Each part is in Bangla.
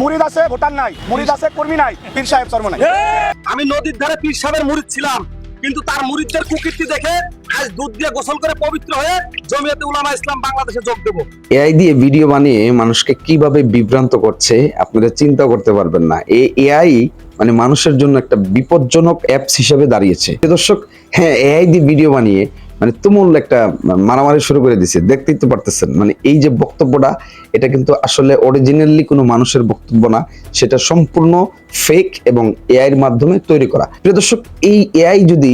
মুরিদ আছে ভোটার নাই। মুরিদ আছে কর্মী নাই। পীর সাহেব চর্ম নাই। আমি নদীর ধারে পীর সাহেবের মুরিদ ছিলাম কিন্তু তার মুরিদদের কুকীর্তি দেখে আজ দুধ দিয়ে গোসল করে পবিত্র হয়ে জমিয়তে উলামা ইসলাম বাংলাদেশে যোগ দেবো। এআই দিয়ে ভিডিও বানিয়ে মানুষকে কীভাবে বিভ্রান্ত করছে আপনারা চিন্তা করতে পারবেন না। এই এআই মানে মানুষের জন্য একটা বিপজ্জনক অ্যাপস হিসেবে দাঁড়িয়েছে। দর্শক হ্যাঁ এআই দিয়ে ভিডিও বানিয়ে মানে তুমুল একটা মারামারি শুরু করে দিছে। দেখতেই তো পারতেছেন। মানে এই যে বক্তব্যটা, এটা কিন্তু আসলে অরিজিনালি কোনো মানুষের বক্তব্য না। সেটা সম্পূর্ণ ফেক এবং এআই এর মাধ্যমে তৈরি করা। প্রিয় দর্শক, এই এআই যদি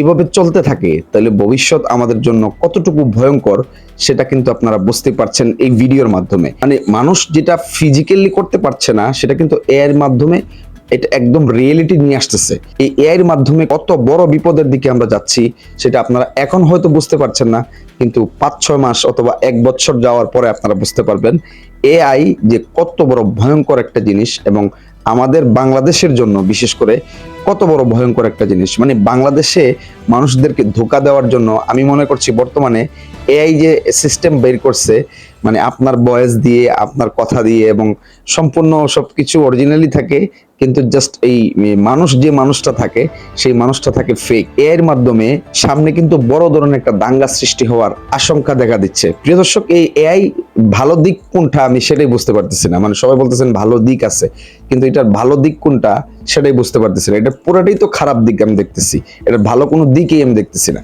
এভাবে চলতে থাকে, তাহলে ভবিষ্যৎ আমাদের জন্য কতটুকু ভয়ঙ্কর, সেটা কিন্তু আপনারা বুঝতে পারছেন এই ভিডিওর মাধ্যমে। মানে মানুষ যেটা ফিজিক্যালি করতে পারছে না, সেটা কিন্তু এআই এর মাধ্যমে এটা একদম রিয়েলিটি নিয়ে আসতেছে। এই এআই এর মাধ্যমে কত বড় বিপদের দিকে আমরা যাচ্ছি, সেটা আপনারা এখন হয়তো বুঝতে পারছেন না, কিন্তু পাঁচ ছয় মাস অথবা এক বছর যাওয়ার পরে আপনারা বুঝতে পারবেন। এআই যে কত বড় ভয়ঙ্কর একটা জিনিস এবং আমাদের বাংলাদেশের জন্য বিশেষ করে কত বড় ভয়ঙ্কর একটা জিনিস। মানে বাংলাদেশে মানুষদেরকে ধোকা দেওয়ার জন্য আমি মনে করছি বর্তমানে এআই যে সিস্টেম বের করছে মানে আপনার বয়স দিয়ে, আপনার কথা দিয়ে এবং সম্পূর্ণ সব কিছু অরিজিনালি থাকে, কিন্তু জাস্ট এই মানুষ যে মানুষটা থাকে, সেই মানুষটা থাকে ফেক এর মাধ্যমে সামনে কিন্তু বড় ধরনের একটা দাঙ্গা সৃষ্টি হওয়ার আশঙ্কা দেখা দিচ্ছে। প্রিয় দর্শক, এই এআই ভালো দিক কোনটা আমি সেটাই বুঝতে পারতেছি না। মানে সবাই বলতেছেন ভালো দিক আছে, কিন্তু এটার ভালো দিক কোনটা সেটাই বুঝতে পারতেছি না। এটা পুরাটাই তো খারাপ দিক আমি দেখতেছি। এটা ভালো কোনো দিকই আমি দেখতেছি না।